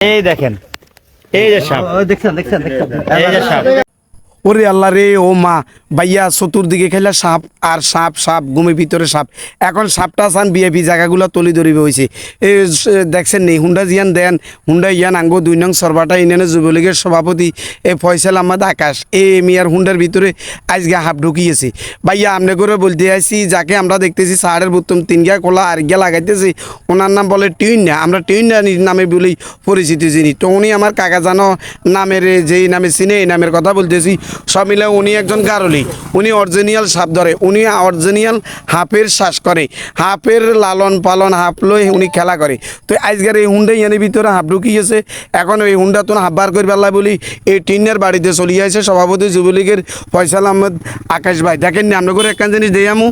এই দেখেন এই যে সাপ। দেখছেন দেখছেন দেখছেন। এই যে সাপ। ওরে আল্লাহ রে, ও মা, ভাইয়া চতুর্দিকে খেলে সাপ আর সাপ সাপ ঘুমে ভিতরে সাপ। এখন সাপটা সান বিএপি জায়গাগুলো তলি ধরিবে হয়েছে এই দেখছেন নেই, হুন্ডা জিয়ান দেন, হুন্ডা ইয়ান আঙ্গো দুই নং সরবাটা ইউনিয়নের যুবলীগের সভাপতি, এ ফয়সাল আহমদ আকাশ। এ মিয়ার হুন্ডার ভিতরে আজকে হাফ ঢুকিয়েছে। ভাইয়া, আমনে করে বলতে আইসি যাকে আমরা দেখতেছি সাহারের বুত্তম তিন গিয়া কোলা আর গিয়া লাগাইতেছি, ওনার নাম বলে টিউন্যা আমরা টিউন্যা নামে বলেই পরিচিত যিনি। তো উনি আমার কাকা জানো, নামের যেই নামে চিনে, এই নামের কথা বলতেছি। সব মিলে উনি একজন গারলি। উনি অরিজিনাল সাপ ধরে। উনি অরিজিনাল হাফের শ্বাস করে। হাফের লালন পালন হাফ লই উনি খেলা করে। তো আজকের এই হুন্ডা ইয়ানের ভিতরে হাফ ঢুকিয়েছে এখন এই হুন্ডা তো হাফ বার করে পেলা বলি, এই টিনের বাড়িতে চলিয়ে আছে সভাপতি যুবলীগের ফয়সাল আহমদ আকাশ ভাই। দেখেন আমরা করে একখান জিনিস দিয়ে আমু।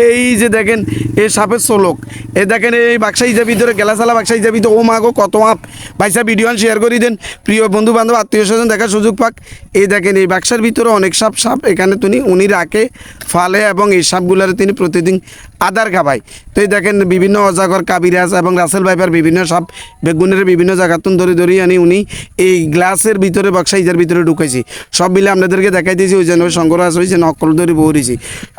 এই যে দেখেন এই সাপের চলক এই দেখেন, এই বাক্সা হিসাবে ভিতরে গেলাসালা হিসাবে ভিতরে, ও মাগো কত আপ ভাইসা ভিডিও শেয়ার করে দেন। প্রিয় বন্ধু বান্ধব আত্মীয় স্বজন, দেখার সুযোগ পাক। এই দেখেন, এই বাক্সার ভিতরে অনেক সাপ সাপ এখানে তিনি উনি রাখে, ফালে এবং এই সাপগুলোর তিনি প্রতিদিন আদার খাবায়। তো এই দেখেন, বিভিন্ন অজাগর কাবিরাজ এবং রাসেল ভাইপার বিভিন্ন সাপ, বেগুনের বিভিন্ন জায়গাতুন ধরে ধরে আনি উনি এই গ্লাসের ভিতরে বাক্সা হিজার ভিতরে ঢুকেছি সব মিলে আপনাদেরকে দেখাই দিয়েছি, ওই যেন সংগ্রহ হয়েছে নকল ধরে বহরিছি।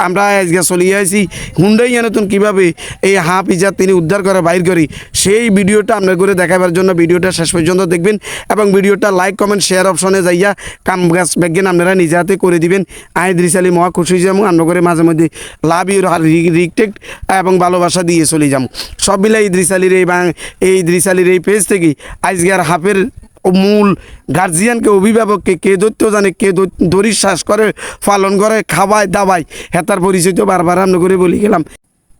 আমরা আজকে চলিয়ে আসি হুন্ডাই নতুন কীভাবে এই হাফ ইজার তিনি উদ্ধার করে বাইর করি। সেই ভিডিওটা আপনার করে দেখাবার জন্য ভিডিওটা শেষ পর্যন্ত দেখবেন এবং ভিডিওটা লাইক কমেন্ট শেয়ার অপশনে যাইয়া কাম গাছ ব্যাগেন আপনারা নিজে হাতে করে দিবেন। আই দৃশালি মহা খুশি যাব, আমরা করে মাঝে মধ্যে লাভ ইউর রিকটেক্ট এবং ভালোবাসা দিয়ে চলে যাব। সব মিলাই এই দৃশালির এই এই দৃশালির এই পেজ থেকে আর হাফের মূল গার্জিয়ানকে অভিভাবককে কে দৈত্য জানে, কে দড়ির শ্বাস করে, পালন করে খাওয়ায় দাবায়। হেতার পরিচয় তো বারবার আমরা করে বলি গেলাম।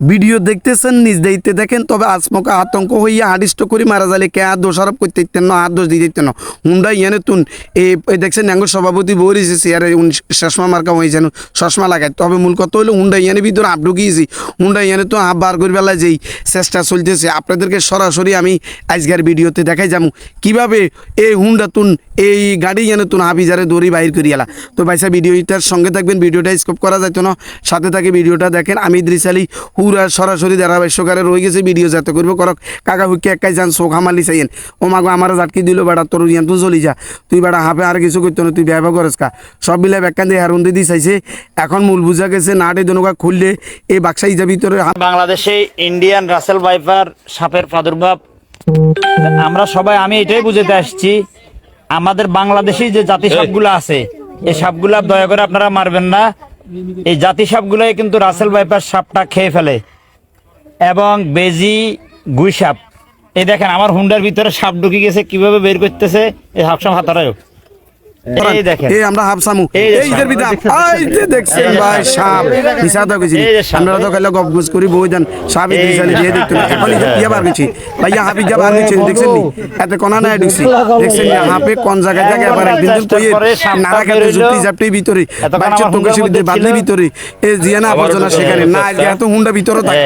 ভিডিও দেখতেছেন, নিজ দায়িত্বে দেখেন, তবে আচমকা আতঙ্ক হইয়া আদিষ্ট করে মারা যালে কে আর দোষারোপ করতে দিতেন না, আর দোষ দিয়ে দিতেন না। হুন্ডা ইয়ানে তুন এই দেখছেন ন্যাঙ্গ সভাপতি বরিছে চেয়ারে চশমা মার্কা হয়েছেন চশমা লাগায়। তবে মূল কথা হলো হুন্ডা ইয়ানে ভিতরে আপ ঢুকিয়েছি। হুন্ডা ইয়ানে তো আপ বার করে বেলায় যেই চেষ্টা চলতেছে। আপনাদেরকে সরাসরি আমি আজকের ভিডিওতে দেখাই যাব। কীভাবে এই হুন্ডা তুন, এই গাড়ি যেন তুন হাফিজারে দড়ি বাইর করিয়ালা তো ভাইসা ভিডিওটার সঙ্গে থাকবেন, ভিডিওটা স্কোপ করা যাইতো না। সাথে থাকে ভিডিওটা দেখেন, আমি দৃশালি পুরা সরাসরি ধারাভাষ্যকারে রয়ে গেছে ভিডিও যাতে করব। করক, কাকা হুকি একাই যান, চোখ হামালি চাইয়েন ও মাগো আমার জাটকি দিল বেড়া তোর ইয়ান তুই চলি যা। তুই বেড়া হাফে আর কিছু করতো না, তুই ব্যবহার করস কা। সব মিলে ব্যাখ্যান দিয়ে হারুন দিদি চাইছে, এখন মূল বুঝা গেছে নাটে দনুকা খুললে এই বাক্সাই ইজা ভিতরে বাংলাদেশে ইন্ডিয়ান রাসেল ভাইপার সাপের প্রাদুর্ভাব। আমরা সবাই, আমি এটাই বুঝতে আসছি, আমাদের বাংলাদেশি যে জাতি সাপগুলো আছে, এই সাপগুলা দয়া করে আপনারা মারবেন না। এই জাতি সাপগুলোই কিন্তু রাসেল বাইপাস সাপটা খেয়ে ফেলে। এবং বেজি গুই সাপ। এই দেখেন, আমার হুন্ডার ভিতরে সাপ ঢুকে গেছে, কীভাবে বের করতেছে, এই সাপসাপ সাপ হাতারায় এই আমরা হাফ সামু। এই যে যে দেখছেন ভাই সাপ মিছা তো কইছি এই যে সাপ। আমরা তো কইলে গপ গুজ করি বই দেন। সাপ এই ইদ্রিস দিয়ে দেখতে এখন ইয়া ইয়া বার গেছি ভাইয়া হাফি যা বার গেছি দেখছেন নি? এত কোনা নাই দেখছি দেখছেন নি? হাফে কোন জায়গা জায়গা কইয়ে নারা জাপটি ভিতরে। বাচ্চা তো হুন্ডার কইছি মধ্যে বাদলি ভিতরে। এই জিয়ানা আবর্জনা সেখানে। না আজকে এত হুন্ডা ভিতরে থাকে।